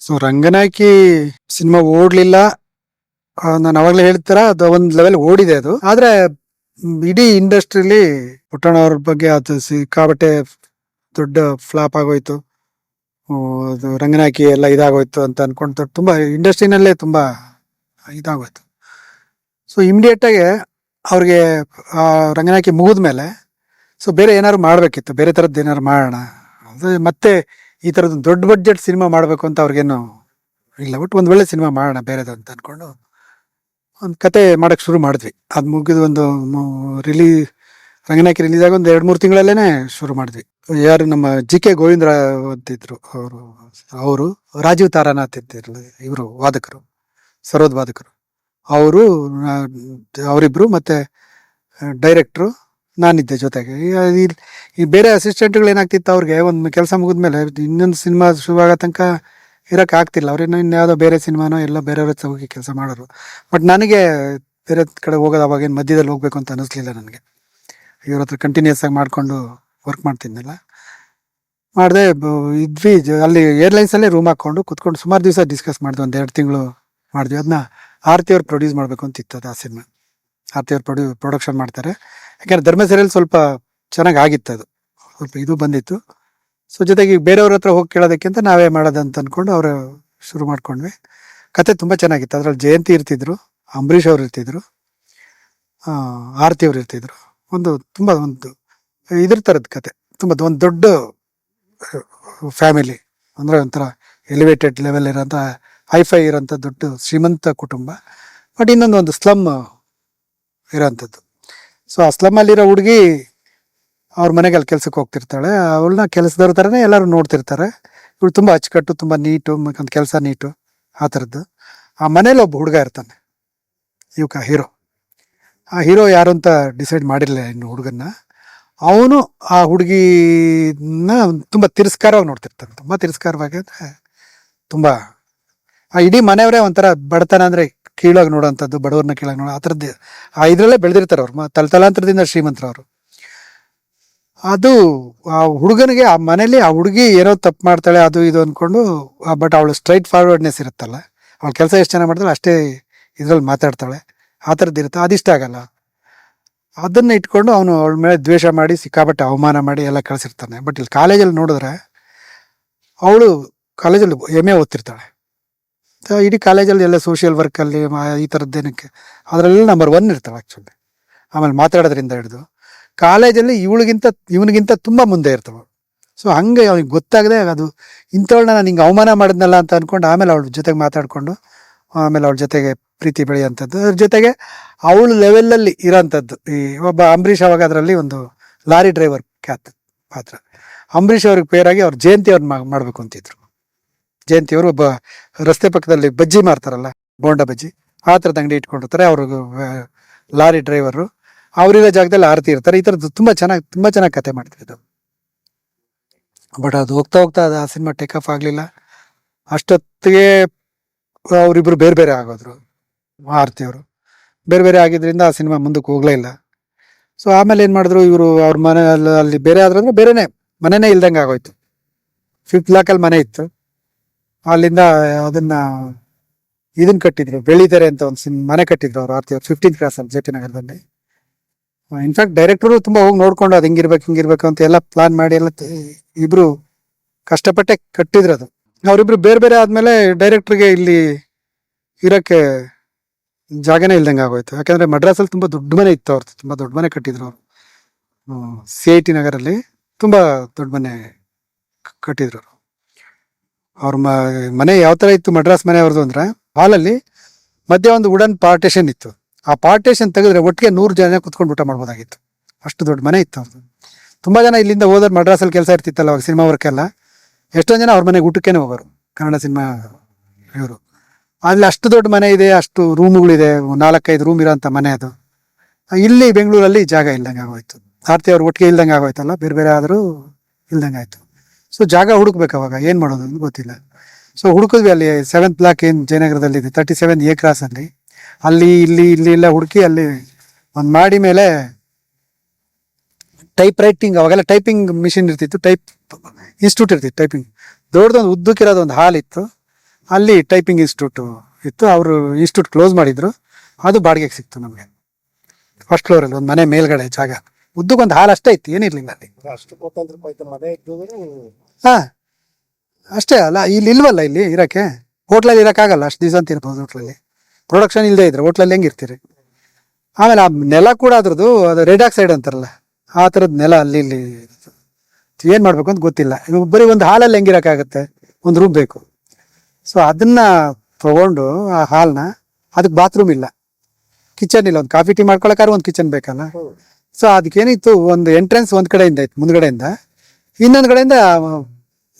So ರಂಗನಾಕಿ cinema ಓಡ್ಲಿಲ್ಲ. ನಾನು ಅವಾಗಲೇ ಹೇಳ್ತಾರ, ಅದು ಒಂದು ಲೆವೆಲ್ ಓಡಿದೆ ಅದು. ಆದ್ರೆ ಇಡೀ ಇಂಡಸ್ಟ್ರಿಲಿ ಪುಟ್ಟಣ್ಣವ್ರ ಬಗ್ಗೆ ಅದು ಸಿಕ್ಕಾಬಟ್ಟೆ ದೊಡ್ಡ ಫ್ಲಾಪ್ ಆಗೋಯ್ತು. ಅದು ರಂಗನಾಯಕಿ ಎಲ್ಲ ಇದಾಗೋಯ್ತು ಅಂತ ಅನ್ಕೊಂಡು ತುಂಬಾ ಇಂಡಸ್ಟ್ರಿನಲ್ಲೇ ತುಂಬಾ ಇದಾಗೋಯ್ತು. ಸೊ ಇಮಿಡಿಯೇಟ್ ಆಗಿ ಅವ್ರಿಗೆ ರಂಗನಾಕಿ ರಂಗನಾಯಕಿ ಮುಗಿದ್ಮೇಲೆ ಸೊ ಬೇರೆ ಏನಾದ್ರು ಮಾಡಬೇಕಿತ್ತು. ಬೇರೆ ಥರದ್ದು ಏನಾದ್ರು ಮಾಡೋಣ. ಅದು ಮತ್ತೆ ಈ ಥರದ್ದು ದೊಡ್ಡ ಬಡ್ಜೆಟ್ ಸಿನಿಮಾ ಮಾಡಬೇಕು ಅಂತ ಅವ್ರಿಗೇನು ಇಲ್ಲ, ಒಟ್ಟು ಒಂದು ಒಳ್ಳೆ ಸಿನಿಮಾ ಮಾಡೋಣ ಬೇರೆದು ಅಂತ ಅನ್ಕೊಂಡು ಒಂದು ಕತೆ ಮಾಡೋಕ್ಕೆ ಶುರು ಮಾಡಿದ್ವಿ. ಅದು ಮುಗಿದು ಒಂದು ರಿಲೀ ರಂಗನಾಯಕಿ ರಿಲೀಸ್ ಆಗಿ ಒಂದು ಎರಡು ಮೂರು ತಿಂಗಳಲ್ಲೇ ಶುರು ಮಾಡಿದ್ವಿ. ಯಾರು ನಮ್ಮ ಜಿ ಕೆ ಗೋವಿಂದ್ರ ಅಂತಿದ್ರು ಅವರು ಅವರು ರಾಜೀವ್ ತಾರಾನಾಥ್ ಇದ್ದಿರಲ್ಲ ಇವರು ವಾದಕರು, ಸರೋದ್ ವಾದಕರು. ಅವರು ಅವರಿಬ್ರು ಮತ್ತೆ ಡೈರೆಕ್ಟ್ರು ನಾನಿದ್ದೆ ಜೊತೆಗೆ. ಈ- ಈ- ಬೇರೆ ಅಸಿಸ್ಟೆಂಟ್ಗಳು ಏನಾಗ್ತಿತ್ತು ಅವ್ರಿಗೆ? ಒಂದು ಕೆಲಸ ಮುಗಿದ್ಮೇಲೆ ಇನ್ನೊಂದು ಸಿನಿಮಾ ಶುರುವಾಗ ತನಕ ಇರೋಕೆ ಆಗ್ತಿಲ್ಲ. ಅವ್ರು ಇನ್ನೂ ಇನ್ಯಾವುದೋ ಬೇರೆ ಸಿನಿಮಾನೋ ಎಲ್ಲ ಬೇರೆಯವ್ರ ಹತ್ರ ಹೋಗಿ ಕೆಲಸ ಮಾಡೋರು. ಬಟ್ ನನಗೆ ಬೇರೆ ಕಡೆ ಹೋಗೋದು ಅವಾಗ ಏನು ಮಧ್ಯದಲ್ಲಿ ಹೋಗಬೇಕು ಅಂತ ಅನ್ನಿಸ್ಲಿಲ್ಲ ನನಗೆ. ಇವ್ರ ಹತ್ರ ಕಂಟಿನ್ಯೂಸ್ ಆಗಿ ಮಾಡಿಕೊಂಡು ವರ್ಕ್ ಮಾಡ್ತಿದ್ನಲ್ಲ. ಮಾಡಿದೆ ಇದ್ವಿ ಅಲ್ಲಿ ಏರ್ಲೈನ್ಸಲ್ಲೇ ರೂಮ್ ಹಾಕ್ಕೊಂಡು ಕುತ್ಕೊಂಡು ಸುಮಾರು ದಿವಸ ಡಿಸ್ಕಸ್ ಮಾಡಿದ್ವಿ ಒಂದು ಎರಡು ತಿಂಗಳು ಮಾಡಿದ್ವಿ. ಅದನ್ನ ಆರ್ತಿ ಅವ್ರು ಪ್ರೊಡ್ಯೂಸ್ ಮಾಡಬೇಕು ಅಂತ ಇತ್ತು ಅದು ಆ ಸಿನಿಮಾ. ಆರ್ತಿ ಅವ್ರು ಪ್ರೊಡ್ಯೂ ಪ್ರೊಡಕ್ಷನ್ ಮಾಡ್ತಾರೆ. ಯಾಕಂದ್ರೆ ಧರ್ಮ ಸೀರಿಯಲ್ ಸ್ವಲ್ಪ ಚೆನ್ನಾಗಿ ಆಗಿತ್ತು ಅದು. ಸ್ವಲ್ಪ ಇದು ಬಂದಿತ್ತು. ಸೊ ಜೊತೆಗೆ ಬೇರೆಯವ್ರ ಹತ್ರ ಹೋಗಿ ಕೇಳೋದಕ್ಕಿಂತ ನಾವೇ ಮಾಡೋದಂತ ಅನ್ಕೊಂಡು ಅವರು ಶುರು ಮಾಡ್ಕೊಂಡ್ವಿ. ಕತೆ ತುಂಬ ಚೆನ್ನಾಗಿತ್ತು. ಅದ್ರಲ್ಲಿ ಜಯಂತಿ ಇರ್ತಿದ್ರು, ಅಂಬರೀಷ್ ಅವ್ರು ಇರ್ತಿದ್ರು ಆರತಿ ಅವ್ರು ಇರ್ತಿದ್ರು. ಒಂದು ತುಂಬ ಒಂದು ಇದ್ರ ಥರದ ಕತೆ. ತುಂಬ ಒಂದು ದೊಡ್ಡ ಫ್ಯಾಮಿಲಿ ಅಂದರೆ ಒಂಥರ ಎಲಿವೇಟೆಡ್ ಲೆವೆಲ್ ಇರೋಂಥ ಹೈಫೈ ಇರೋಂಥ ದೊಡ್ಡ ಶ್ರೀಮಂತ ಕುಟುಂಬ. ಬಟ್ ಇನ್ನೊಂದು ಒಂದು ಸ್ಲಮ್ ಇರೋಂಥದ್ದು. ಸೊ ಅಸ್ಲಮಲ್ಲಿರೋ ಹುಡುಗಿ ಅವ್ರ ಮನೆಗೆ ಅಲ್ಲಿ ಕೆಲ್ಸಕ್ಕೆ ಹೋಗ್ತಿರ್ತಾಳೆ. ಅವಳನ್ನ ಕೆಲಸದವ್ರ ಥರನೇ ಎಲ್ಲರೂ ನೋಡ್ತಿರ್ತಾರೆ. ಇವಳು ತುಂಬ ಅಚ್ಚುಕಟ್ಟು, ತುಂಬ ನೀಟು, ಒಂದು ಕೆಲಸ ನೀಟು, ಆ ಥರದ್ದು ಆ ಮನೇಲಿ ಒಬ್ಬ ಹುಡುಗ ಇರ್ತಾನೆ. ಇವಕ ಹೀರೋ. ಆ ಹೀರೋ ಯಾರು ಅಂತ ಡಿಸೈಡ್ ಮಾಡಿರಲಿಲ್ಲ ಇನ್ನು ಹುಡುಗನ್ನ. ಅವನು ಆ ಹುಡುಗಿನ ತುಂಬ ತಿರಸ್ಕಾರವಾಗಿ ನೋಡ್ತಿರ್ತಾನೆ. ತುಂಬ ತಿರಸ್ಕಾರವಾಗಿ ಅಂದರೆ ತುಂಬ, ಆ ಇಡೀ ಮನೆಯವರೇ ಒಂಥರ ಬಡತನ ಅಂದರೆ ಕೀಳಾಗಿ ನೋಡೋಂಥದ್ದು ಬಡವ್ರನ್ನ ಕೀಳಾಗಿ ನೋಡೋ ಆ ಥರದ್ದು. ಆ ಇದರಲ್ಲೇ ಬೆಳೆದಿರ್ತಾರೆ ಅವ್ರು. ತಲತಲಾಂತರದಿಂದ ಶ್ರೀಮಂತರವರು. ಅದು ಆ ಹುಡುಗನಿಗೆ, ಆ ಮನೇಲಿ ಆ ಹುಡುಗಿ ಏನೋ ತಪ್ಪು ಮಾಡ್ತಾಳೆ, ಅದು ಇದು ಅಂದ್ಕೊಂಡು ಬಟ್ ಅವಳು ಸ್ಟ್ರೈಟ್ ಫಾರ್ವರ್ಡ್ನೆಸ್ ಇರುತ್ತಲ್ಲ. ಅವಳು ಕೆಲಸ ಎಷ್ಟು ಚೆನ್ನಾಗಿ ಮಾಡ್ತಾಳೆ ಅಷ್ಟೇ ಇದ್ರಲ್ಲಿ ಮಾತಾಡ್ತಾಳೆ. ಆ ಥರದ್ದು ಇರುತ್ತೆ. ಅದಿಷ್ಟ ಆಗಲ್ಲ. ಅದನ್ನು ಇಟ್ಕೊಂಡು ಅವನು ಅವಳ ಮೇಲೆ ದ್ವೇಷ ಮಾಡಿ, ಸಿಕ್ಕಾಪಟ್ಟೆ ಅವಮಾನ ಮಾಡಿ ಎಲ್ಲ ಕಳಿಸಿರ್ತಾನೆ. ಬಟ್ ಇಲ್ಲಿ ಕಾಲೇಜಲ್ಲಿ ನೋಡಿದ್ರೆ, ಅವಳು ಕಾಲೇಜಲ್ಲಿ ಎಂ ಎ ಓದ್ತಿರ್ತಾಳೆ. ಇಡೀ ಕಾಲೇಜಲ್ಲಿ ಎಲ್ಲ ಸೋಷಿಯಲ್ ವರ್ಕಲ್ಲಿ ಈ ಥರದ್ದೇನಕ್ಕೆ ಅದರಲ್ಲೆಲ್ಲ ನಂಬರ್ ಒನ್ ಇರ್ತಾಳೆ ಆ್ಯಕ್ಚುಲಿ ಆಮೇಲೆ ಮಾತಾಡೋದ್ರಿಂದ ಹಿಡಿದು. ಕಾಲೇಜಲ್ಲಿ ಇವಳಿಗಿಂತ, ಇವನಿಗಿಂತ ತುಂಬ ಮುಂದೆ ಇರ್ತವೆ. ಸೊ ಹಂಗೆ ಅವ್ನಿಗೆ ಗೊತ್ತಾಗದೆ ಅದು, ಇಂಥವಳನ್ನ ನಾನು ಹಿಂಗೆ ಅವಮಾನ ಮಾಡಿದ್ನಲ್ಲ ಅಂತ ಅಂದ್ಕೊಂಡು ಆಮೇಲೆ ಅವಳ ಜೊತೆಗೆ ಮಾತಾಡಿಕೊಂಡು, ಆಮೇಲೆ ಅವಳ ಜೊತೆಗೆ ಪ್ರೀತಿ ಬೆಳೆಯುವಂಥದ್ದು. ಅದ್ರ ಜೊತೆಗೆ ಅವಳ ಲೆವೆಲಲ್ಲಿ ಇರೋಂಥದ್ದು. ಈ ಒಬ್ಬ ಅಂಬರೀಷ್ ಅವಾಗ ಅದರಲ್ಲಿ ಒಂದು ಲಾರಿ ಡ್ರೈವರ್ ಖ್ಯಾತ ಪಾತ್ರ. ಅಂಬರೀಷ್ ಅವ್ರಿಗೆ ಪೇರಾಗಿ ಅವ್ರು ಜಯಂತಿ ಅವ್ರನ್ನ ಮಾಡಬೇಕು ಅಂತಿದ್ರು. ಜಯಂತಿ ಅವರು ಒಬ್ಬ ರಸ್ತೆ ಪಕ್ಕದಲ್ಲಿ ಬಜ್ಜಿ ಮಾರ್ತಾರಲ್ಲ, ಬೋಂಡ ಬಜ್ಜಿ, ಆ ಥರದ ಅಂಗಡಿ ಇಟ್ಕೊಂಡಿರ್ತಾರೆ. ಅವರು ಲಾರಿ ಡ್ರೈವರು. ಅವರಿರೋ ಜಾಗದಲ್ಲಿ ಆರತಿ ಇರ್ತಾರೆ. ಈ ಥರದ್ದು ತುಂಬ ಚೆನ್ನಾಗಿ ತುಂಬ ಚೆನ್ನಾಗಿ ಕತೆ ಇದು. ಬಟ್ ಅದು ಹೋಗ್ತಾ ಹೋಗ್ತಾ ಅದು ಆ ಸಿನಿಮಾ ಟೇಕ್ ಆಫ್ ಆಗಲಿಲ್ಲ. ಅಷ್ಟೊತ್ತಿಗೆ ಅವರಿಬ್ಬರು ಬೇರೆ ಬೇರೆ ಆಗೋದ್ರು, ಆರತಿ ಅವರು. ಬೇರೆ ಬೇರೆ ಆಗಿದ್ದರಿಂದ ಆ ಸಿನಿಮಾ ಮುಂದಕ್ಕೆ ಹೋಗ್ಲೇ ಇಲ್ಲ. ಸೊ ಆಮೇಲೆ ಏನು ಮಾಡಿದ್ರು, ಇವರು ಅವ್ರ ಮನೆ ಅಲ್ಲಿ ಅಲ್ಲಿ ಬೇರೆ ಆದ್ರಂದ್ರೆ ಬೇರೆನೇ, ಮನೆನೇ ಇಲ್ದಂಗೆ ಆಗೋಯ್ತು. ಫಿಫ್ತ್ ಲಾಕಲ್ಲಿ ಮನೆ ಇತ್ತು. ಅಲ್ಲಿಂದ ಅದನ್ನ ಇದನ್ನ ಕಟ್ಟಿದ್ರು ಬೆಳಿತಾರೆ ಅಂತ ಒಂದು ಸಿನ್, ಮನೆ ಕಟ್ಟಿದ್ರು ಅವ್ರು, ಆರ್ತಿ ಅವ್ರು ಫಿಫ್ಟೀನ್ ಕ್ಲಾಸ್ ಅಲ್ಲಿ ಜೆ ನಗರದಲ್ಲಿ. ಇನ್ಫ್ಯಾಕ್ಟ್ ಡೈರೆಕ್ಟರು ತುಂಬಾ ಹೋಗಿ ನೋಡ್ಕೊಂಡು ಅದು ಹಿಂಗಿರ್ಬೇಕು ಹಿಂಗಿರ್ಬೇಕು ಅಂತ ಎಲ್ಲ ಪ್ಲಾನ್ ಮಾಡಿ ಎಲ್ಲ ಇಬ್ರು ಕಷ್ಟಪಟ್ಟೆ ಕಟ್ಟಿದ್ರು ಅದು. ಅವರಿಬ್ರು ಬೇರೆ ಬೇರೆ ಆದ್ಮೇಲೆ ಡೈರೆಕ್ಟರ್ಗೆ ಇಲ್ಲಿ ಇರಕ್ಕೆ ಜಾಗನೇ ಇಲ್ದಂಗೆ ಆಗೋಯ್ತು. ಯಾಕಂದ್ರೆ ಮಡ್ರಾಸಲ್ಲಿ ತುಂಬಾ ದೊಡ್ಡ ಮನೆ ಇತ್ತು ಅವ್ರದ್ದು ತುಂಬಾ ದೊಡ್ಡ ಮನೆ ಕಟ್ಟಿದ್ರು ಅವರು. ಸಿ ಐ ಟಿ ನಗರಲ್ಲಿ ತುಂಬಾ ದೊಡ್ಡ ಮನೆ ಕಟ್ಟಿದ್ರು ಕಟ್ಟಿದ್ರು ಅವ್ರು. ಮನೆ ಯಾವ ಥರ ಇತ್ತು ಮಡ್ರಾಸ್ ಮನೆ ಅವ್ರದ್ದು ಅಂದ್ರೆ ಹಾಲಲ್ಲಿ ಮಧ್ಯೆ ಒಂದು ವುಡನ್ ಪಾರ್ಟೇಷನ್ ಇತ್ತು. ಆ ಪಾರ್ಟೇಷನ್ ತೆಗೆದ್ರೆ ಒಟ್ಟಿಗೆ ನೂರು ಜನ ಕುತ್ಕೊಂಡು ಊಟ ಮಾಡ್ಬೋದಾಗಿತ್ತು. ಅಷ್ಟು ದೊಡ್ಡ ಮನೆ ಇತ್ತು ಅವ್ರದ್ದು. ತುಂಬಾ ಜನ ಇಲ್ಲಿಂದ ಹೋದ್ರೆ ಮಡ್ರಾಸಲ್ಲಿ ಕೆಲಸ ಇರ್ತಿತ್ತಲ್ಲ ಅವಾಗ ಸಿನಿಮಾ ವರ್ಕೆಲ್ಲ ಎಷ್ಟೊಂದು ಜನ ಅವ್ರ ಮನೆಗೆ ಊಟಕ್ಕೇನೆ ಹೋಗೋರು, ಕನ್ನಡ ಸಿನಿಮಾ ಇವರು. ಅಲ್ಲಿ ಅಷ್ಟು ದೊಡ್ಡ ಮನೆ ಇದೆ, ಅಷ್ಟು ರೂಮ್ಗಳಿದೆ ನಾಲ್ಕೈದು ರೂಮ್ ಇರೋಂಥ ಮನೆ ಅದು. ಇಲ್ಲಿ ಬೆಂಗಳೂರಲ್ಲಿ ಜಾಗ ಇಲ್ದಂಗೆ ಆಗೋಯ್ತು. ಆರ್ತಿ ಅವ್ರು ಒಟ್ಟಿಗೆ ಇಲ್ದಂಗೆ ಆಗೋಯ್ತಲ್ಲ, ಬೇರೆ ಬೇರೆ ಆದರೂ ಇಲ್ದಂಗೆ ಆಯ್ತು. ಸೊ ಜಾಗ ಹುಡುಕ್ಬೇಕು ಅವಾಗ. ಏನು ಮಾಡೋದು ಅಂತ ಗೊತ್ತಿಲ್ಲ. ಸೊ ಹುಡುಕಿದ್ವಿ ಅಲ್ಲಿ ಸೆವೆಂತ್ ಬ್ಲಾಕ್ ಏನು ಜಯನಗರದಲ್ಲಿ ಇದೆ. ತರ್ಟಿ ಸೆವೆನ್ ಎ ಕ್ರಾಸ್ ಅಲ್ಲಿ. ಅಲ್ಲಿ, ಇಲ್ಲಿ ಇಲ್ಲಿ ಎಲ್ಲ ಹುಡುಕಿ ಅಲ್ಲಿ ಒಂದು ಮಾಡಿ ಮೇಲೆ ಟೈಪ್ ರೈಟಿಂಗ್ ಅವಾಗೆಲ್ಲ ಟೈಪಿಂಗ್ ಮಿಷಿನ್ ಇರ್ತಿತ್ತು. ಟೈಪ್ ಇನ್ಸ್ಟಿಟ್ಯೂಟ್ ಇರ್ತಿತ್ತು ಟೈಪಿಂಗ್ ದೊಡ್ಡದೊಂದು ಉದ್ದಕ್ಕಿರೋದು ಒಂದು ಹಾಲ್ ಇತ್ತು. ಅಲ್ಲಿ ಟೈಪಿಂಗ್ ಇನ್ಸ್ಟಿಟ್ಯೂಟ್ ಇತ್ತು. ಅವರು ಇನ್ಸ್ಟಿಟ್ಯೂಟ್ ಕ್ಲೋಸ್ ಮಾಡಿದ್ರು. ಅದು ಬಾಡಿಗೆಗೆ ಸಿಕ್ತು ನಮಗೆ. ಫಸ್ಟ್ ಫ್ಲೋರಲ್ಲಿ ಒಂದು ಮನೆ ಮೇಲ್ಗಡೆ ಜಾಗ. ಉದ್ದಕ್ಕೊಂದು ಹಾಲು ಅಷ್ಟೇ ಇತ್ತು ಏನಿರ್ಲಿಲ್ಲ ಅಲ್ಲಿ. ಅಷ್ಟು ಕೊತ್ತಂದ್ರೆ ಹೋಯ್ತು ಮನೆ ಇದ್ದವರು. ಹಾ ಅಷ್ಟೇ ಅಲ್ಲ ಇಲ್ಲಿ ಇಲ್ವಲ್ಲ ಇಲ್ಲಿ ಇರಕ್ಕೆ? ಹೋಟ್ಲಲ್ಲಿ ಇರಕ್ಕಾಗಲ್ಲ ಅಷ್ಟು ದಿವಸ ಅಂತ ಇರ್ಬೋದು ಹೋಟ್ಲಲ್ಲಿ ಪ್ರೊಡಕ್ಷನ್ ಇಲ್ಲದೆ ಇದ್ರೆ ಹೋಟ್ಲಲ್ಲಿ ಹೆಂಗಿರ್ತೀರಿ ಆಮೇಲೆ ಆ ನೆಲ ಕೂಡ ಅದ್ರದ್ದು ಅದು ರೆಡ್ ಆಕ್ಸೈಡ್ ಅಂತಾರಲ್ಲ ಆ ಥರದ್ದು ನೆಲ ಅಲ್ಲಿ ಇಲ್ಲಿ ಏನು ಮಾಡಬೇಕು ಅಂತ ಗೊತ್ತಿಲ್ಲ. ಇವಾಗ ಬರೀ ಒಂದು ಹಾಲಲ್ಲಿ ಹೆಂಗಿರಕ್ಕಾಗತ್ತೆ ಒಂದು ರೂಮ್ ಬೇಕು. ಸೊ ಅದನ್ನು ತೊಗೊಂಡು ಆ ಹಾಲನ್ನ ಅದಕ್ಕೆ ಬಾತ್ರೂಮ್ ಇಲ್ಲ. ಕಿಚನ್ ಇಲ್ಲ ಒಂದು ಕಾಫಿ ಟೀ ಮಾಡ್ಕೊಳಕ್ಕಾದ್ರೆ ಒಂದು ಕಿಚನ್ ಬೇಕಲ್ಲ? ಸೊ ಅದಕ್ಕೇನಿತ್ತು ಒಂದು ಎಂಟ್ರೆನ್ಸ್ ಒಂದು ಕಡೆಯಿಂದ ಇತ್ತು ಮುಂದ್ಗಡೆಯಿಂದ. ಇನ್ನೊಂದು ಕಡೆಯಿಂದ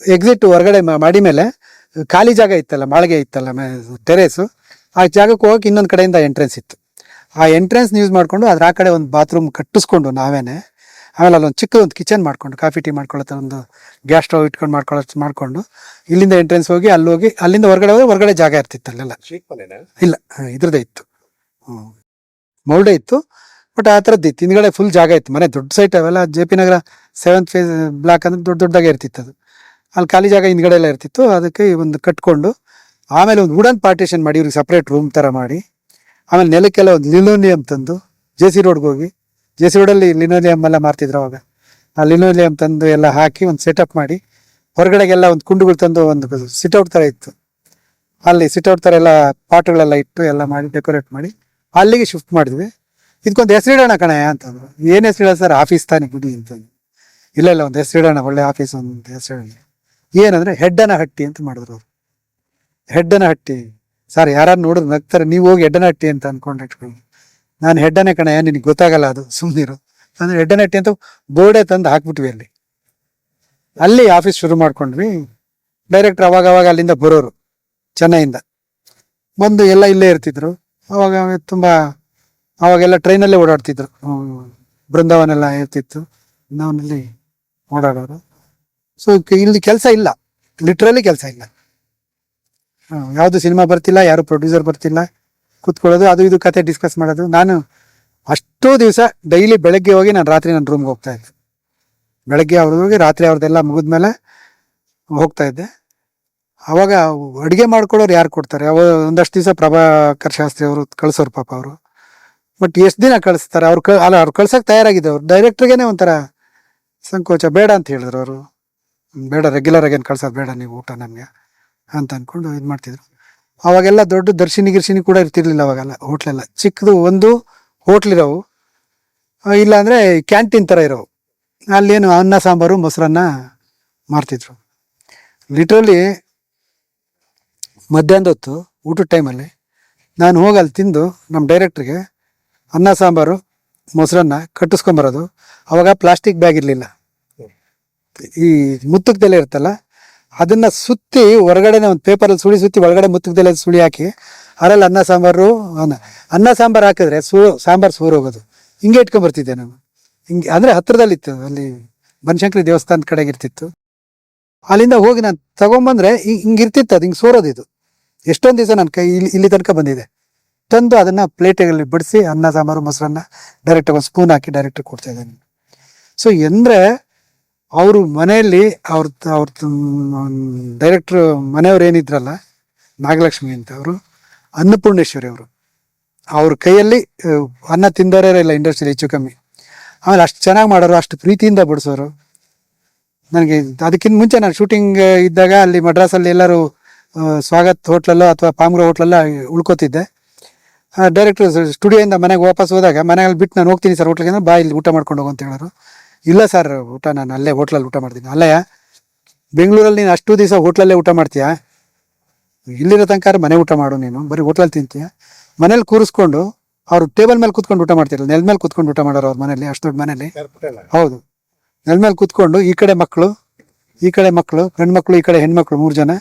ಎಕ್ಸಿಟ್ ಹೊರಗಡೆ ಮಾಡಿ ಮೇಲೆ ಖಾಲಿ ಜಾಗ ಇತ್ತಲ್ಲ ಮಾಳಿಗೆ ಇತ್ತಲ್ಲ ಟೆರೇಸು ಆ ಜಾಗಕ್ಕೆ ಹೋಗಕ್ಕೆ ಇನ್ನೊಂದು ಕಡೆಯಿಂದ ಎಂಟ್ರೆನ್ಸ್ ಇತ್ತು. ಆ ಎಂಟ್ರೆನ್ಸ್ ಯೂಸ್ ಮಾಡ್ಕೊಂಡು ಅದ್ರ ಆ ಕಡೆ ಒಂದು ಬಾತ್ರೂಮ್ ಕಟ್ಟಿಸ್ಕೊಂಡು ನಾವೇನೆ ಆಮೇಲೆ ಅಲ್ಲೊಂದು ಚಿಕ್ಕದೊಂದು ಕಿಚನ್ ಮಾಡ್ಕೊಂಡು ಕಾಫಿ ಟೀ ಮಾಡ್ಕೊಳ್ಳೋ ಒಂದು ಗ್ಯಾಸ್ ಸ್ಟವ್ ಇಟ್ಕೊಂಡು ಮಾಡ್ಕೊಳ್ಳೋ ಮಾಡಿಕೊಂಡು ಇಲ್ಲಿಂದ ಎಂಟ್ರೆನ್ಸ್ ಹೋಗಿ ಅಲ್ಲಿ ಹೋಗಿ ಅಲ್ಲಿಂದ ಹೊರಗಡೆ ಹೋಗಿ ಹೊರಗಡೆ ಜಾಗ ಇರ್ತಿತ್ತು ಅಲ್ಲೆಲ್ಲ ಇಲ್ಲ ಇದ್ರದ್ದೇ ಇತ್ತು. ಮೌಲ್ಡೇ ಇತ್ತು. ಬಟ್ ಆ ಥರದ್ದು ಇತ್ತು ಹಿಂದ್ಗಡೆ ಫುಲ್ ಜಾಗ ಇತ್ತು. ಮನೆ ದೊಡ್ಡ ಸೈಟ್ ಅವೆಲ್ಲ J P Nagar seventh phase block ಅಂದ್ರೆ ದೊಡ್ಡ ದೊಡ್ಡದಾಗೆ ಇರ್ತಿತ್ತು ಅದು. ಅಲ್ಲಿ ಖಾಲಿ ಜಾಗ ಹಿಂದ್ಗಡೆ ಎಲ್ಲ ಇರ್ತಿತ್ತು. ಅದಕ್ಕೆ ಒಂದು ಕಟ್ಕೊಂಡು, ಆಮೇಲೆ ಒಂದು ವುಡನ್ ಪಾರ್ಟಿಷನ್ ಮಾಡಿ, ಇವ್ರಿಗೆ ಸಪ್ರೇಟ್ ರೂಮ್ ಥರ ಮಾಡಿ, ಆಮೇಲೆ ನೆಲಕ್ಕೆಲ್ಲ ಒಂದು ಲಿನೋಲಿಯಂ ತಂದು ಜೆ ಸಿ ರೋಡ್ಗೆ ಹೋಗಿ ಜೆ ಸಿ ರೋಡಲ್ಲಿ ಲಿನೋಲಿಯಂ ಎಲ್ಲ ಮಾರ್ತಿದ್ರು ಅವಾಗ. ಆ ಲಿನೋಲಿಯಂ ತಂದು ಎಲ್ಲ ಹಾಕಿ ಒಂದು ಸೆಟಪ್ ಮಾಡಿ, ಹೊರಗಡೆಗೆಲ್ಲ ಒಂದು ಕುಂಡುಗಳು ತಂದು ಒಂದು ಸಿಟ್ಔಟ್ ಥರ ಇತ್ತು. ಅಲ್ಲಿ ಸಿಟ್ಔಟ್ ಥರ ಎಲ್ಲ ಪಾಟ್ಗಳೆಲ್ಲ ಇಟ್ಟು ಎಲ್ಲ ಮಾಡಿ ಡೆಕೋರೇಟ್ ಮಾಡಿ, ಅಲ್ಲಿಗೆ ಶಿಫ್ಟ್ ಮಾಡಿದ್ವಿ. ಇದಕ್ಕೊಂದು ಹೆಸರಿಡೋಣ ಕಣಯ ಅಂತಂದ್ರು ಏನು ಹೆಸರಿಡ ಸರ್? ಆಫೀಸ್ ತಾನೆ ಗುಡಿ ಅಂತಂದು ಇಲ್ಲ ಇಲ್ಲ, ಒಂದು ಹೆಸರಿಡೋಣ, ಒಳ್ಳೆ ಆಫೀಸ್ ಒಂದು ಹೆಸರಿಡೋಣ. ಏನಂದ್ರೆ ಹೆಡ್ಡನ ಹಟ್ಟಿ ಅಂತ ಮಾಡಿದ್ರು ಅವರು. ಹೆಡ್ಡನ ಹಟ್ಟಿ. ಸರ್ ಯಾರು ನೋಡಿದ್ರು ನಗ್ತಾರೆ, ನೀವು ಹೋಗಿ ಹೆಡ್ಡನ ಹಟ್ಟಿ ಅಂತ ಅನ್ಕೊಂಡು ಇಟ್ಕೊಂಡು ನಾನು ಹೆಡ್ಡನೇ ಕಣಯ ನಿನಗೆ ಗೊತ್ತಾಗಲ್ಲ ಅದು ಸುಮ್ಮನಿರು ಅಂದ್ರೆ ಹೆಡ್ಡನ ಹಟ್ಟಿ ಅಂತ ಬೋರ್ಡೆ ತಂದು ಹಾಕ್ಬಿಟ್ವಿ ಅಲ್ಲಿ. ಅಲ್ಲಿ ಆಫೀಸ್ ಶುರು ಮಾಡ್ಕೊಂಡ್ವಿ. ಡೈರೆಕ್ಟರ್ ಅವಾಗ ಅವಾಗ ಅಲ್ಲಿಂದ ಬರೋರು, ಚೆನ್ನೈಯಿಂದ. ಬಂದು ಎಲ್ಲ ಇಲ್ಲೇ ಇರ್ತಿದ್ರು. ಅವಾಗ ತುಂಬಾ ಅವಾಗೆಲ್ಲ ಟ್ರೈನಲ್ಲೇ ಓಡಾಡ್ತಿದ್ರು. ಬೃಂದಾವನ ಎಲ್ಲ ಇರ್ತಿತ್ತು. ಬೃಂದಾವನಲ್ಲಿ ಓಡಾಡೋರು. ಸೊ ಇಲ್ಲಿ ಕೆಲಸ ಇಲ್ಲ. ಲಿಟ್ರಲಿ ಕೆಲಸ ಇಲ್ಲ. ಯಾವುದು ಸಿನಿಮಾ ಬರ್ತಿಲ್ಲ, ಯಾರು ಪ್ರೊಡ್ಯೂಸರ್ ಬರ್ತಿಲ್ಲ. ಕೂತ್ಕೊಳ್ಳೋದು, ಅದು ಇದು ಕತೆ ಡಿಸ್ಕಸ್ ಮಾಡೋದು. ನಾನು ಅಷ್ಟೋ ದಿವಸ ಡೈಲಿ ಬೆಳಗ್ಗೆ ಹೋಗಿ ನಾನು ರಾತ್ರಿ ನನ್ನ ರೂಮ್ಗೆ ಹೋಗ್ತಾ ಇದ್ದೆ. ಬೆಳಗ್ಗೆ ಅವ್ರದ್ದು ಹೋಗಿ ರಾತ್ರಿ ಅವ್ರದ್ದೆಲ್ಲ ಮುಗಿದ್ಮೇಲೆ ಹೋಗ್ತಾ ಇದ್ದೆ. ಅವಾಗ ಅಡುಗೆ ಮಾಡ್ಕೊಳ್ಳೋರು ಯಾರು ಕೊಡ್ತಾರೆ? ಅವ ಒಂದಷ್ಟು ದಿವಸ ಪ್ರಭಾಕರ್ ಶಾಸ್ತ್ರಿ ಅವರು ಕಳಿಸೋರು ಪಾಪ ಅವರು. ಬಟ್ ಎಷ್ಟು ದಿನ ಕಳಿಸ್ತಾರೆ? ಅವ್ರು ಕ, ಅಲ್ಲ, ಅವ್ರು ಕಳ್ಸಕ್ಕೆ ತಯಾರಾಗಿದ್ದವ್ರು ಡೈರೆಕ್ಟ್ರಿಗೇನೆ ಒಂಥರ ಸಂಕೋಚ. ಬೇಡ ಅಂತ ಹೇಳಿದ್ರು ಅವರು. ಬೇಡ ರೆಗ್ಯುಲರ್ ಆಗೇನು ಕಳ್ಸೋದು ಬೇಡ ನೀವು ಊಟ ನಮಗೆ ಅಂತ ಅಂದ್ಕೊಂಡು ಇದು ಮಾಡ್ತಿದ್ರು. ಅವಾಗೆಲ್ಲ ದೊಡ್ಡ ದರ್ಶಿನಿ ಗಿರ್ಶಿನಿ ಕೂಡ ಇರ್ತಿರ್ಲಿಲ್ಲ ಅವಾಗೆಲ್ಲ ಹೋಟ್ಲೆಲ್ಲ. ಚಿಕ್ಕದು ಒಂದು ಹೋಟ್ಲಿರೋವು ಇಲ್ಲಾಂದರೆ ಕ್ಯಾಂಟೀನ್ ಥರ ಇರೋವು. ಅಲ್ಲೇನು ಅನ್ನ, ಸಾಂಬಾರು, ಮೊಸರನ್ನ ಮಾಡ್ತಿದ್ರು. ಲಿಟ್ರಲಿ ಮಧ್ಯಾಹ್ನದ ಹೊತ್ತು ಊಟದ ಟೈಮಲ್ಲಿ ನಾನು ಹೋಗಿ ತಿಂದು ನಮ್ಮ ಡೈರೆಕ್ಟ್ರಿಗೆ ಅನ್ನ, ಸಾಂಬಾರು, ಮೊಸರನ್ನ ಕಟ್ಟಿಸ್ಕೊಂಬರೋದು. ಅವಾಗ ಪ್ಲಾಸ್ಟಿಕ್ ಬ್ಯಾಗ್ ಇರಲಿಲ್ಲ. ಈ ಮುತ್ತುಕದೆಲೆ ಇರುತ್ತಲ್ಲ, ಅದನ್ನ ಸುತ್ತಿ ಹೊರಗಡೆನೆ ಒಂದು ಪೇಪರಲ್ಲಿ ಸುಳಿ ಸುತ್ತಿ ಒಳಗಡೆ ಮುತ್ತುಕದೆಲೆ ಸುಳಿ ಹಾಕಿ, ಅದರಲ್ಲಿ ಅನ್ನ, ಸಾಂಬಾರು, ಅನ್ನ. ಅನ್ನ, ಸಾಂಬಾರು ಹಾಕಿದ್ರೆ ಸೂ, ಸಾಂಬಾರು ಸೂರು ಹೋಗೋದು ಹಿಂಗೆ ಇಟ್ಕೊಂಬರ್ತಿದ್ದೆ ನಾನು. ಹಿಂಗೆ, ಅಂದರೆ ಹತ್ತಿರದಲ್ಲಿತ್ತು ಅಲ್ಲಿ ಬನಶಂಕರಿ ದೇವಸ್ಥಾನದ ಕಡೆಗೆ ಇರ್ತಿತ್ತು. ಅಲ್ಲಿಂದ ಹೋಗಿ ನಾನು ತಗೊಂಬಂದ್ರೆ, ಹಿಂಗೆ ಇರ್ತಿತ್ತು ಅದು, ಹಿಂಗೆ ಸೋರೋದು ಇದು. ಎಷ್ಟೊಂದು ದಿವಸ ನನ್ನ ಕೈ, ಇಲ್ಲಿ ಇಲ್ಲಿ ತನಕ ಬಂದಿದೆ. ತಂದು ಅದನ್ನ ಪ್ಲೇಟ್ಗಳಲ್ಲಿ ಬಡಿಸಿ ಅನ್ನ, ಸಾಂಬಾರು, ಮೊಸರನ್ನ ಡೈರೆಕ್ಟ್ ಒಂದು ಸ್ಪೂನ್ ಹಾಕಿ ಡೈರೆಕ್ಟ್ ಕೊಡ್ತಾ ಇದ್ದಾನೆ. ಸೊ ಎಂದ್ರೆ ಅವರು ಮನೆಯಲ್ಲಿ ಅವ್ರ ಅವ್ರ ಡೈರೆಕ್ಟ್ರ್ ಮನೆಯವ್ರು ಏನಿದ್ರಲ್ಲ, ನಾಗಲಕ್ಷ್ಮಿ ಅಂತ ಅವರು, ಅನ್ನಪೂರ್ಣೇಶ್ವರಿ ಅವರು, ಅವ್ರ ಕೈಯಲ್ಲಿ ಅನ್ನ ತಿಂದವರೇ ಇಲ್ಲ ಇಂಡಸ್ಟ್ರಿಯಲ್ಲಿ ಹೆಚ್ಚು ಕಮ್ಮಿ. ಆಮೇಲೆ ಅಷ್ಟು ಚೆನ್ನಾಗಿ ಮಾಡೋರು, ಅಷ್ಟು ಪ್ರೀತಿಯಿಂದ ಬಡಿಸೋರು. ನನಗೆ ಅದಕ್ಕಿಂತ ಮುಂಚೆ ನಾನು ಶೂಟಿಂಗ್ ಇದ್ದಾಗ ಅಲ್ಲಿ ಮಡ್ರಾಸಲ್ಲಿ ಎಲ್ಲರೂ ಸ್ವಾಗತ್ ಹೋಟ್ಲಲ್ಲೋ ಅಥವಾ ಪಾಮ್ಗ್ರೋ ಹೋಟ್ಲಲ್ಲ ಉಳ್ಕೋತಿದ್ದೆ. ಡೈರೆಕ್ಟರ್ ಸ್ಟುಡಿಯೋಯಿಂದ ಮನೆಗೆ ವಾಪಸ್ ಹೋದಾಗ ಮನೆಯಲ್ಲಿ ಬಿಟ್ಟು ನಾನು ಹೋಗ್ತೀನಿ ಸರ್ ಹೋಟ್ಲಿಗೆ ಅಂದ್ರೆ ಬಾ ಇಲ್ಲಿ ಊಟ ಮಾಡ್ಕೊಂಡು ಹೋಗು ಅಂತ ಹೇಳೋರು. ಇಲ್ಲ ಸರ್ ಊಟ ನಾನು ಅಲ್ಲೇ ಹೋಟ್ಲಲ್ಲಿ ಊಟ ಮಾಡ್ತೀನಿ. ಅಲ್ಲೇ ಬೆಂಗಳೂರಲ್ಲಿ ನೀನು ಅಷ್ಟು ದಿವಸ ಹೋಟ್ಲಲ್ಲೇ ಊಟ ಮಾಡ್ತೀಯಾ? ಇಲ್ಲಿರೋ ತನಕ ಮನೆ ಊಟ ಮಾಡು ನೀನು ಬರೀ ಹೋಟ್ಲಲ್ಲಿ ತಿಂತೀಯ? ಮನೇಲಿ ಕೂರಿಸ್ಕೊಂಡು ಅವ್ರು ಟೇಬಲ್ ಮೇಲೆ ಕೂತ್ಕೊಂಡು ಊಟ ಮಾಡ್ತಿರಲ್ಲ ನೆಲ ಮೇಲೆ ಕೂತ್ಕೊಂಡು ಊಟ ಮಾಡೋರು ಅವ್ರ ಮನೇಲಿ ಅಷ್ಟು ದೊಡ್ಡ ಮನೇಲಿ ಹೌದು. ನೆಲ ಮೇಲೆ ಕೂತ್ಕೊಂಡು ಈ ಕಡೆ ಮಕ್ಕಳು ಈ ಕಡೆ ಮಕ್ಕಳು ಗಂಡು ಮಕ್ಕಳು ಈ ಕಡೆ ಹೆಣ್ಮಕ್ಳು ಮೂರು ಜನ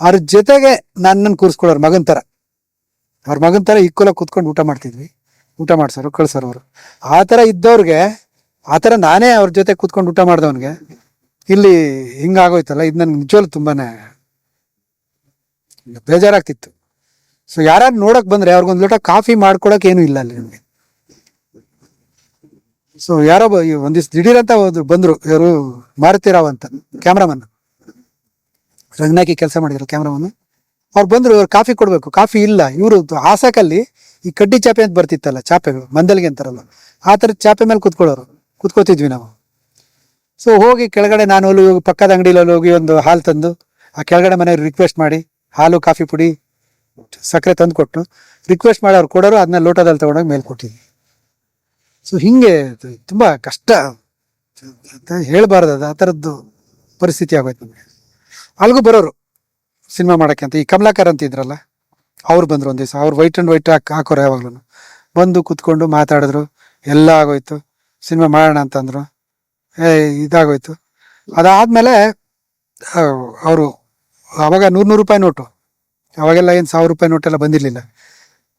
ಅವ್ರ ಜೊತೆಗೆ ನನ್ನನ್ನು ಕೂರಿಸ್ಕೊಳ್ಳೋರು ಮಗನ ಥರ ಅವ್ರ ಮಗನ ಥರ ಈಕ್ವಲಾಗಿ ಕೂತ್ಕೊಂಡು ಊಟ ಮಾಡ್ತಿದ್ವಿ. ಊಟ ಮಾಡ್ಸೋರು ಕಳ್ಸೋರು ಅವರು ಆ ಥರ ಇದ್ದವ್ರಿಗೆ ಆ ಥರ ನಾನೇ ಅವ್ರ ಜೊತೆ ಕೂತ್ಕೊಂಡು ಊಟ ಮಾಡ್ದವನ್ಗೆ ಇಲ್ಲಿ ಹಿಂಗಾಗೋಯ್ತಲ್ಲ, ಇದು ನನ್ಗೆ ನಿಜವಲ್ಲ ತುಂಬಾನೇ ಬೇಜಾರಾಗ್ತಿತ್ತು. ಸೊ ಯಾರು ನೋಡಕ್ ಬಂದ್ರೆ ಅವ್ರಿಗೊಂದು ಲೋಟ ಕಾಫಿ ಮಾಡ್ಕೊಡಕ್ ಏನು ಇಲ್ಲ ಅಲ್ಲಿ ನಮಗೆ. ಸೊ ಯಾರೋ ಒಂದಿವ್ಸ ದಿಢೀರಂತ ಹೋದ್ರು ಬಂದ್ರು ಯಾರು ಮಾರುತಿರಾವ್ ಅಂತ, ಕ್ಯಾಮ್ರಾಮನ್. ರಂಗನಾಕಿ ಕೆಲಸ ಮಾಡಿದ್ರು, ಕ್ಯಾಮ್ರಾಮನ್. ಅವ್ರು ಬಂದ್ರು, ಇವ್ರು ಕಾಫಿ ಕೊಡಬೇಕು. ಕಾಫಿ ಇಲ್ಲ. ಇವರು ಹಾಸಕಲ್ಲಿ ಈ ಕಡ್ಡಿ ಚಾಪೆ ಅಂತ ಬರ್ತಿತ್ತಲ್ಲ, ಚಾಪೆ, ಮಂದಲ್ಗೆ ಅಂತಾರಲ್ಲ. ಆ ಥರದ ಚಾಪೆ ಮೇಲೆ ಕುತ್ಕೊಳ್ಳೋರು. ಕುತ್ಕೋತಿದ್ವಿ ನಾವು. ಸೊ ಹೋಗಿ ಕೆಳಗಡೆ ನಾನು ಅಲ್ಲಿ ಹೋಗಿ, ಪಕ್ಕದ ಅಂಗಡಿಯಲ್ಲಿ ಹೋಗಿ ಒಂದು ಹಾಲು ತಂದು, ಆ ಕೆಳಗಡೆ ಮನೆಯವ್ರು ರಿಕ್ವೆಸ್ಟ್ ಮಾಡಿ, ಹಾಲು, ಕಾಫಿ ಪುಡಿ, ಸಕ್ಕರೆ ತಂದು ಕೊಟ್ಟು ರಿಕ್ವೆಸ್ಟ್ ಮಾಡಿ ಅವ್ರು ಕೊಡೋರು, ಅದನ್ನ ಲೋಟದಲ್ಲಿ ತಗೊಂಡೋಗಿ ಮೇಲೆ ಕೊಟ್ಟಿದ್ವಿ. ಸೊ ಹಿಂಗೆ ತುಂಬ ಕಷ್ಟ. ಅಂತ ಹೇಳ್ಬಾರ್ದು ಅದು. ಆ ಥರದ್ದು ಪರಿಸ್ಥಿತಿ ಆಗೋಯ್ತು ನಮಗೆ. ಅಲ್ಲಿಗೂ ಬರೋರು. ಸಿನಿಮಾ ಮಾಡೋಕ್ಕೆ ಅಂತ. ಈ ಕಮಲಾಕರ್ ಅಂತ ಇದ್ರಲ್ಲ, ಅವ್ರು ಬಂದರು ಒಂದು ದಿವಸ. ಅವ್ರು ವೈಟ್ ಆ್ಯಂಡ್ ವೈಟ್ ಹಾಕಿ, ಹಾಕೋರು ಯಾವಾಗಲೂ ಬಂದು ಕುತ್ಕೊಂಡು ಮಾತಾಡಿದ್ರು, ಎಲ್ಲ ಆಗೋಯ್ತು. ಸಿನಿಮಾ ಮಾಡೋಣ ಅಂತಂದ್ರು ಏ, ಇದಾಗೋಯ್ತು. ಅದಾದಮೇಲೆ ಅವರು, ಅವಾಗ ನೂರು ನೂರು ರೂಪಾಯಿ ನೋಟು. ಅವಾಗೆಲ್ಲ ಏನು ಸಾವಿರ ರೂಪಾಯಿ ನೋಟೆಲ್ಲ ಬಂದಿರಲಿಲ್ಲ.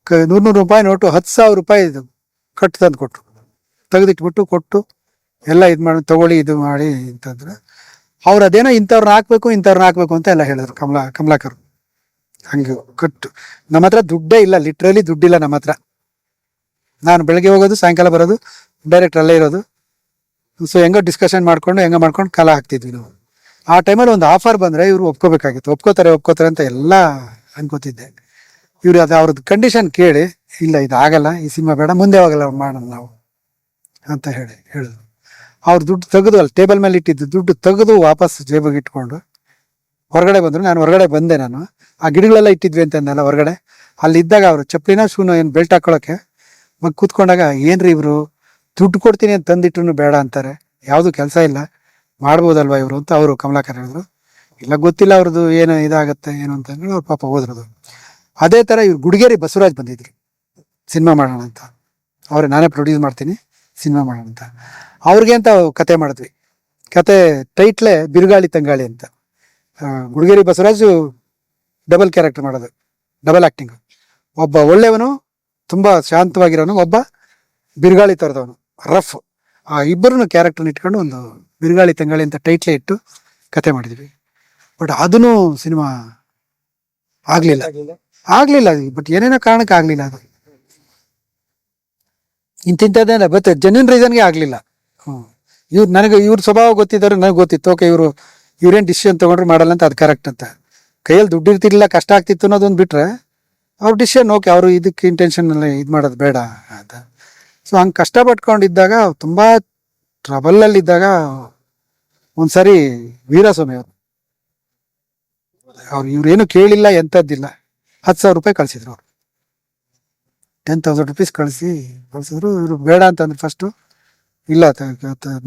ಕ ನೂರು ನೂರು ರೂಪಾಯಿ ನೋಟು ಹತ್ತು ಸಾವಿರ ರೂಪಾಯಿ ಇದು ಕಟ್ಟು ತಂದು ಕೊಟ್ಟರು ತೆಗೆದಿಟ್ಬಿಟ್ಟು ಕೊಟ್ಟು, ಎಲ್ಲ ಇದು ಮಾಡಿ ತೊಗೊಳ್ಳಿ, ಇದು ಮಾಡಿ ಅಂತಂದ್ರೆ. ಅವ್ರು ಅದೇನೋ ಇಂಥವ್ರನ್ನ ಹಾಕ್ಬೇಕು ಇಂಥವ್ರನ್ನ ಹಾಕ್ಬೇಕು ಅಂತ ಎಲ್ಲ ಹೇಳಿದ್ರು ಕಮಲಾ, ಕಮಲಾಕರ್. ಹಂಗೆ ಕಟ್ಟು. ನಮ್ಮ ಹತ್ರ ದುಡ್ಡೇ ಇಲ್ಲ ಲಿಟ್ರಲಿ ದುಡ್ಡಿಲ್ಲ ನಮ್ಮ ಹತ್ರ. ನಾನು ಬೆಳಗ್ಗೆ ಹೋಗೋದು, ಸಾಯಂಕಾಲ ಬರೋದು ಡೈರೆಕ್ಟ್ ಅಲ್ಲೇ ಇರೋದು. ಸೊ ಹೆಂಗೋ ಡಿಸ್ಕಷನ್ ಮಾಡ್ಕೊಂಡು, ಹೆಂಗೋ ಮಾಡ್ಕೊಂಡು ಕಾಲ ಹಾಕ್ತಿದ್ವಿ ನಾವು. ಆ ಟೈಮಲ್ಲಿ ಒಂದು ಆಫರ್ ಬಂದರೆ ಇವರು ಒಪ್ಕೋಬೇಕಾಗಿತ್ತು. ಒಪ್ಕೋತಾರೆ ಒಪ್ಕೋತಾರೆ ಅಂತ ಎಲ್ಲ ಅನ್ಕೋತಿದ್ದೆ ಇವ್ರು ಅದು ಅವ್ರದ್ದು ಕಂಡೀಷನ್ ಕೇಳಿ, ಇಲ್ಲ ಇದು ಆಗಲ್ಲ ಈ ಸಿನಿಮಾ ಬೇಡ, ಮುಂದೆ ಹೋಗಲ್ಲ, ಮಾಡೋಣ ನಾವು ಅಂತ ಹೇಳಿ, ಹೇಳಿದ್ರು. ಅವ್ರು ದುಡ್ಡು ತೆಗೆದು ಅಲ್ಲಿ ಟೇಬಲ್ ಮೇಲೆ ಇಟ್ಟಿದ್ದು ದುಡ್ಡು ತೆಗೆದು ವಾಪಸ್ ಜೇಬಿಗೆ ಇಟ್ಕೊಂಡು ಹೊರಗಡೆ ಬಂದರು. ನಾನು ಹೊರಗಡೆ ಬಂದೆ ನಾನು. ಆ ಗಿಡಗಳೆಲ್ಲ ಇಟ್ಟಿದ್ವಿ ಅಂತಂದಲ್ಲ ಹೊರಗಡೆ. ಅಲ್ಲಿ ಇದ್ದಾಗ ಅವರು ಚಪ್ಪಲಿನ ಶೂನು ಏನು ಬೆಲ್ಟ್ ಹಾಕೊಳ್ಳೋಕ್ಕೆ ಮಗ ಕೂತ್ಕೊಂಡಾಗ, ಏನ್ರಿ ಇವರು? ದುಡ್ಡು ಕೊಡ್ತೀನಿ ಅಂತ ತಂದಿಟ್ರು ಬೇಡ ಅಂತಾರೆ. ಯಾವುದು ಕೆಲಸ ಇಲ್ಲ. ಮಾಡ್ಬೋದಲ್ವಾ ಇವರು? ಅಂತ ಅವರು ಕಮಲಾಕರ್ ಹೇಳಿದ್ರು. ಇಲ್ಲ, ಗೊತ್ತಿಲ್ಲ ಅವ್ರದ್ದು ಏನು ಇದಾಗತ್ತೆ, ಏನು ಅಂತ ಹೇಳಿ ಅವ್ರ ಪಾಪ ಹೋದ್ರದು ಅದೇ ಥರ ಇವ್ರು ಗುಡಿಗೇರಿ ಬಸವರಾಜ್ ಬಂದಿದ್ರು. ಸಿನಿಮಾ ಮಾಡೋಣ ಅಂತ. ಅವ್ರೆ, ನಾನೇ ಪ್ರೊಡ್ಯೂಸ್ ಮಾಡ್ತೀನಿ. ಸಿನಿಮಾ ಮಾಡೋಣ ಅಂತ ಅವ್ರಿಗೆ ಅಂತ ಕತೆ ಮಾಡಿದ್ವಿ. ಕತೆ ಟೈಟ್ಲೆ ಬಿರುಗಾಳಿ ತಂಗಾಳಿ ಅಂತ. ಗುಡಗೇರಿ ಬಸವರಾಜು ಡಬಲ್ ಕ್ಯಾರೆಕ್ಟರ್ ಮಾಡೋದು. ಡಬಲ್ ಆ್ಯಕ್ಟಿಂಗ್ ಒಬ್ಬ ಒಳ್ಳೆಯವನು ತುಂಬ ಶಾಂತವಾಗಿರೋನು ಒಬ್ಬ ಬಿರುಗಾಳಿ ತರದವನು. ರಫ್ ಆ ಇಬ್ಬರನ್ನು ಕ್ಯಾರೆಕ್ಟರ್ನ ಇಟ್ಕೊಂಡು ಒಂದು ಬಿರುಗಾಳಿ ತಂಗಾಳಿ ಅಂತ ಟೈಟ್ಲೆ ಇಟ್ಟು ಕತೆ ಮಾಡಿದ್ವಿ. ಬಟ್ ಅದನ್ನು ಸಿನಿಮಾ ಆಗಲಿಲ್ಲ. ಆಗಲಿಲ್ಲ. ಆಗ್ಲಿಲ್ಲ ಬಟ್ ಏನೇನೋ ಕಾರಣಕ್ಕೆ ಆಗಲಿಲ್ಲ ಅದು. ಇಂತಿಂಥದ್ದೇನ ಬಟ್ ಜೆನ್ಯೂನ್ ರೀಸನ್ಗೆ ಆಗಲಿಲ್ಲ. ಹ್ಞೂ ಇವ್ರು ನನಗೆ ಇವ್ರ ಸ್ವಭಾವ ಗೊತ್ತಿದ್ದಾರೆ ನನಗೆ ಗೊತ್ತಿತ್ತು. ಓಕೆ ಇವರು ಇವ್ರೇನು ಡಿಸಿಷನ್ ತೊಗೊಂಡ್ರೆ ಮಾಡಲ್ಲ ಅಂತ ಅದು ಕರೆಕ್ಟ್ ಅಂತ. ಕೈಯಲ್ಲಿ ದುಡ್ಡು ಇರ್ತಿರ್ಲಿಲ್ಲ ಕಷ್ಟ ಆಗ್ತಿತ್ತು ಅನ್ನೋದೊಂದು ಬಿಟ್ರೆ ಅವ್ರ ಡಿಸಿಷನ್ ಓಕೆ ಅವರು ಇದಕ್ಕೆ ಇಂಟೆನ್ಷನ್ ಇದು ಮಾಡೋದು ಬೇಡ ಅಂತ. ಸೊ ಹಂಗೆ ಕಷ್ಟಪಟ್ಕೊಂಡಿದ್ದಾಗ ತುಂಬ ಟ್ರಬಲಲ್ಲಿದ್ದಾಗ ಒಂದ್ಸರಿ ವೀರಸ್ವಾಮಿ ಅವರು. ಅವ್ರು ಇವ್ರೇನು ಕೇಳಿಲ್ಲ ಎಂಥದ್ದಿಲ್ಲ ಹತ್ತು ಸಾವಿರ ರೂಪಾಯಿ ಕಳಿಸಿದ್ರು ಅವ್ರು. ಟೆನ್ ತೌಸಂಡ್ ರುಪೀಸ್ ಕಳಿಸಿ ಕಳಿಸಿದ್ರು, ಇವರು ಬೇಡ ಅಂತಂದ್ರು ಫಸ್ಟು ಇಲ್ಲ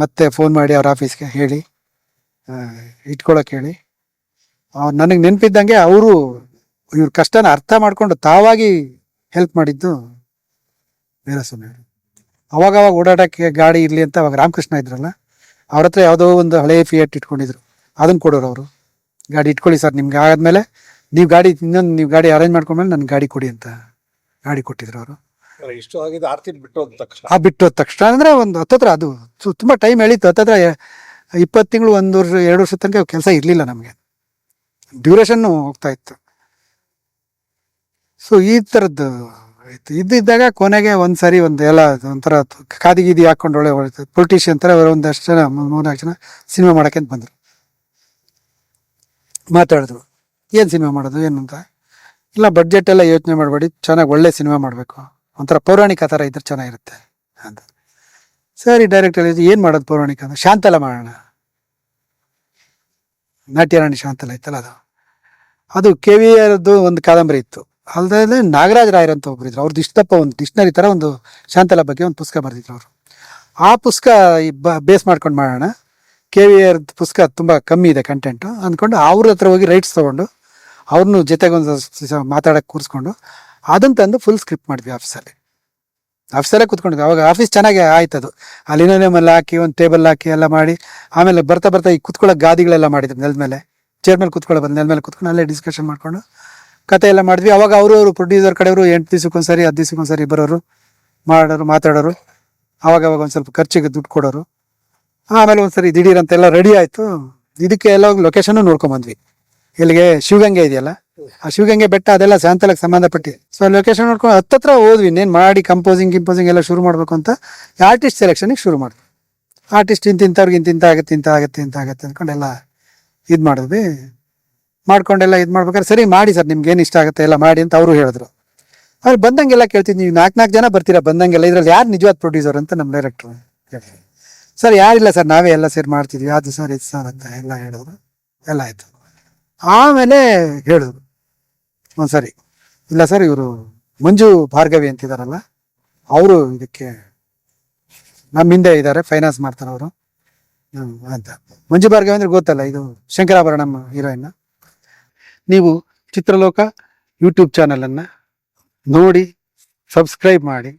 ಮತ್ತೆ ಫೋನ್ ಮಾಡಿ ಅವ್ರ ಆಫೀಸ್ಗೆ ಹೇಳಿ ಇಟ್ಕೊಳಕ್ಕೆ ಹೇಳಿ. ಅವ್ರು ನನಗೆ ನೆನಪಿದ್ದಂಗೆ ಅವರು ಇವ್ರ ಕಷ್ಟನ ಅರ್ಥ ಮಾಡಿಕೊಂಡು ತಾವಾಗಿ ಹೆಲ್ಪ್ ಮಾಡಿದ್ದು ವೀರಸ್ವಾಮಿ ಅವರು. ಅವಾಗ ಅವಾಗ ಓಡಾಡೋಕ್ಕೆ ಗಾಡಿ ಇರಲಿ ಅಂತ ಅವಾಗ ರಾಮಕೃಷ್ಣ ಇದ್ರಲ್ಲ, ಅವ್ರ ಹತ್ರ ಯಾವುದೋ ಒಂದು ಹಳೆ ಫಿಯಟ್ ಇಟ್ಕೊಂಡಿದ್ರು. ಅದನ್ನು ಕೊಡೋರು ಅವರು. ಗಾಡಿ ಇಟ್ಕೊಳ್ಳಿ ಸರ್, ನಿಮ್ಗೆ ಆದ್ಮೇಲೆ ನೀವು ಗಾಡಿ, ಇನ್ನೊಂದು ನೀವು ಗಾಡಿ ಅರೇಂಜ್ ಮಾಡ್ಕೊಂಡ್ಮೇಲೆ ನನ್ನ ಗಾಡಿ ಕೊಡಿ ಅಂತ. ಗಾಡಿ ಕೊಟ್ಟಿದ್ರು ಅವರು. ಇಷ್ಟು ಆಗಿದೆ ಬಿಟ್ಟು ಹೋದ ತಕ್ಷಣ. ಆ ಬಿಟ್ಟು ಹೋದ ತಕ್ಷಣ ಅಂದ್ರೆ ಒಂದು ಹತ್ತತ್ರ ಅದು ಸು- ತುಂಬ ಟೈಮ್ ಎಳೀತು. ಹತ್ತತ್ರ ಇಪ್ಪತ್ತು ತಿಂಗಳು ಒಂದು ವರ್ಷ ಎರಡು ವರ್ಷದ ತನಕ ಕೆಲಸ ಇರಲಿಲ್ಲ ನಮಗೆ. ಡ್ಯೂರೇಷನ್ನು ಹೋಗ್ತಾ ಇತ್ತು. ಸೊ ಈ ಥರದ್ದು ಆಯ್ತು. ಇದ್ದಿದ್ದಾಗ ಕೊನೆಗೆ ಒಂದು ಸರಿ ಒಂದು ಎಲ್ಲ ಒಂಥರ ಖಾದಿ ಗೀದಿ ಹಾಕೊಂಡು ಒಳ್ಳೆ ಪೊಲಿಟಿಷಿಯನ್ ಥರ ಒಂದಷ್ಟು ಜನ ಮೂರ್ನಾಲ್ಕು ಜನ ಸಿನಿಮಾ ಮಾಡೋಕ್ಕೆ ಅಂತ ಬಂದರು. ಮಾತಾಡಿದ್ರು. ಏನು ಸಿನಿಮಾ ಮಾಡೋದು ಏನು ಅಂತ? ಇಲ್ಲ ಬಡ್ಜೆಟ್ ಎಲ್ಲ ಯೋಚನೆ ಮಾಡಬೇಡಿ. ಚೆನ್ನಾಗಿ ಒಳ್ಳೆ ಸಿನಿಮಾ ಮಾಡಬೇಕು. ಒಂಥರ ಪೌರಾಣಿಕ ಥರ ಇದ್ರೆ ಚೆನ್ನಾಗಿರುತ್ತೆ ಅಂತ. ಸರಿ ಡೈರೆಕ್ಟರ್ ಏನು ಮಾಡೋದು ಪೌರಾಣಿಕ ಅಂತ? ಶಾಂತಲ ಮಾಡೋಣ. ನಾಟ್ಯರಾಣಿ ಶಾಂತಲ ಇತ್ತಲ್ಲ ಅದು. ಅದು ಕೆ ವಿ ಆರ್ದು ಒಂದು ಕಾದಂಬರಿ ಇತ್ತು. ಅಲ್ಲದೆ ನಾಗರಾಜ್ ರಾಯರ್ ಅಂತ ಒಬ್ಬರಿದ್ರು ಅವ್ರದ್ದು ಇಷ್ಟಪ್ಪ ಒಂದು ಡಿಕ್ಷನರಿ ಥರ ಒಂದು ಶಾಂತಲ ಬಗ್ಗೆ ಒಂದು ಪುಸ್ತಕ ಬರೆದಿದ್ರು ಅವರು. ಆ ಪುಸ್ತಕ ಬೇಸ್ ಮಾಡ್ಕೊಂಡು ಮಾಡೋಣ. ಕೆ ವಿ ಆರ್ದು ಪುಸ್ತಕ ತುಂಬ ಕಮ್ಮಿ ಇದೆ ಕಂಟೆಂಟು ಅಂದ್ಕೊಂಡು ಅವ್ರ ಹತ್ರ ಹೋಗಿ ರೈಟ್ಸ್ ತೊಗೊಂಡು ಅವ್ರನ್ನೂ ಜೊತೆಗೆ ಒಂದು ಮಾತಾಡೋಕೆ ಕೂರಿಸ್ಕೊಂಡು ಅದನ್ನು ತಂದು ಫುಲ್ ಸ್ಕ್ರಿಪ್ಟ್ ಮಾಡಿದ್ವಿ ಆಫೀಸಲ್ಲಿ ಆಫೀಸಲ್ಲೇ ಕೂತ್ಕೊಂಡಿದ್ವಿ. ಅವಾಗ ಆಫೀಸ್ ಚೆನ್ನಾಗಿ ಆಯ್ತದು ಅಲ್ಲಿ ಎಲ್ಲ ಹಾಕಿ, ಒಂದು ಟೇಬಲ್ ಹಾಕಿ ಎಲ್ಲ ಮಾಡಿ, ಆಮೇಲೆ ಬರ್ತಾ ಬರ್ತಾ ಈ ಕುತ್ಕೊಳ್ಳೋ ಗಾದಿಗಳೆಲ್ಲ ಮಾಡಿದ್ವಿ ನೆಲದ ಮೇಲೆ. ಚೇರ್ ಮೇಲೆ ಕೂತ್ಕೊಳ್ಳೋ ಬಂದು ನೆಲದ ಮೇಲೆ ಕೂತ್ಕೊಂಡು ಅಲ್ಲೇ ಡಿಸ್ಕಷನ್ ಮಾಡಿಕೊಂಡು ಕತೆ ಎಲ್ಲ ಮಾಡಿದ್ವಿ. ಅವಾಗ ಅವರು ಅವರು ಪ್ರೊಡ್ಯೂಸರ್ ಕಡೆಯವರು ಎಂಟು ದಿವ್ಸಕ್ಕೊಂದ್ಸರಿ ಹತ್ತು ದಿವ್ಸಕ್ಕೊಂದ್ಸರಿ ಬರೋರು, ಮಾಡೋರು, ಮಾತಾಡೋರು. ಅವಾಗ ಅವಾಗ ಒಂದು ಸ್ವಲ್ಪ ಖರ್ಚಿಗೆ ದುಡ್ಡು ಕೊಡೋರು. ಆಮೇಲೆ ಒಂದು ಸರಿ ದಿಢೀರಂತೆಲ್ಲ ರೆಡಿ ಆಯಿತು. ಇದಕ್ಕೆ ಎಲ್ಲ ಲೊಕೇಶನ್ನು ನೋಡ್ಕೊಂಬಂದ್ವಿ ಇಲ್ಲಿಗೆ ಶಿವಗಂಗೆ ಇದೆಯಲ್ಲ? ಆ ಶಿವಗಂಗೆ ಬೆಟ್ಟ ಅದೆಲ್ಲ ಶಾಂತಲಕ್ಕೆ ಸಂಬಂಧಪಟ್ಟಿದೆ. ಸೊ ಲೊಕೇಶನ್ ನೋಡ್ಕೊಂಡು ಹತ್ತತ್ರ ಹೋದ್ವಿ. ಇನ್ನೇನು ಮಾಡಿ ಕಂಪೋಸಿಂಗ್ ಕಿಂಪೋಸಿಂಗ್ ಎಲ್ಲ ಶುರು ಮಾಡಬೇಕು ಅಂತ ಆರ್ಟಿಸ್ಟ್ ಸೆಲೆಕ್ಷನಿಗೆ ಶುರು ಮಾಡಿದ್ವಿ ಆರ್ಟಿಸ್ಟ್ ಇಂತಿಂಥವ್ರಿಗೆ ಇಂತಿಂತ ಆಗುತ್ತೆ, ಇಂತ ಆಗುತ್ತೆ ಇಂತ ಆಗುತ್ತೆ ಅಂದ್ಕೊಂಡು ಎಲ್ಲ ಇದು ಮಾಡಿದ್ವಿ. ಮಾಡ್ಕೊಂಡೆಲ್ಲ ಇದು ಮಾಡ್ಬೇಕಾದ್ರೆ ಸರಿ ಮಾಡಿ ಸರ್, ನಿಮ್ಗೆ ಏನು ಇಷ್ಟ ಆಗುತ್ತೆ ಎಲ್ಲ ಮಾಡಿ ಅಂತ ಅವರು ಹೇಳಿದ್ರು. ಅವ್ರು ಬಂದಂಗೆಲ್ಲ ಕೇಳ್ತೀನಿ ನೀವು ನಾಲ್ಕು ನಾಲ್ಕು ಜನ ಬರ್ತೀರಾ ಬಂದಂಗೆಲ್ಲ? ಇದ್ರಲ್ಲಿ ಯಾರು ನಿಜವಾದ ಪ್ರೊಡ್ಯೂಸರ್ ಅಂತ ನಮ್ಮ ಡೈರೆಕ್ಟ್ರು ಸರ್, ಯಾರಿಲ್ಲ ಸರ್, ನಾವೇ ಎಲ್ಲ ಸೇರಿ ಮಾಡ್ತಿದ್ವಿ. ಅದು ಸರ್, ಇದು ಸರ್ ಅಂತ ಎಲ್ಲ ಹೇಳಿದ್ರು. ಎಲ್ಲ ಆಯ್ತು. ಆಮೇಲೆ ಹೇಳಿದ್ರು ಒಂದ್ಸರಿ. ಇಲ್ಲ ಸರ್, ಇವರು ಮಂಜು ಭಾರ್ಗವಿ ಅಂತಿದಾರಲ್ಲ, ಅವರು ಇದಕ್ಕೆ ನಮ್ಮ ಹಿಂದೆ ಇದ್ದಾರೆ ಫೈನಾನ್ಸ್ ಮಾಡ್ತಾರೆ ಅವರು. ಅಂತ. ಮಂಜು ಭಾರ್ಗವಿ ಅಂದ್ರೆ ಗೊತ್ತಲ್ಲ, ಇದು ಶಂಕರಾಭರಣ ಹೀರೋಯಿನ್ ನೀವು ಚಿತ್ರಲೋಕ ಯೂಟ್ಯೂಬ್ ಚಾನಲನ್ನು ನೋಡಿ ಸಬ್ಸ್ಕ್ರೈಬ್ ಮಾಡಿ.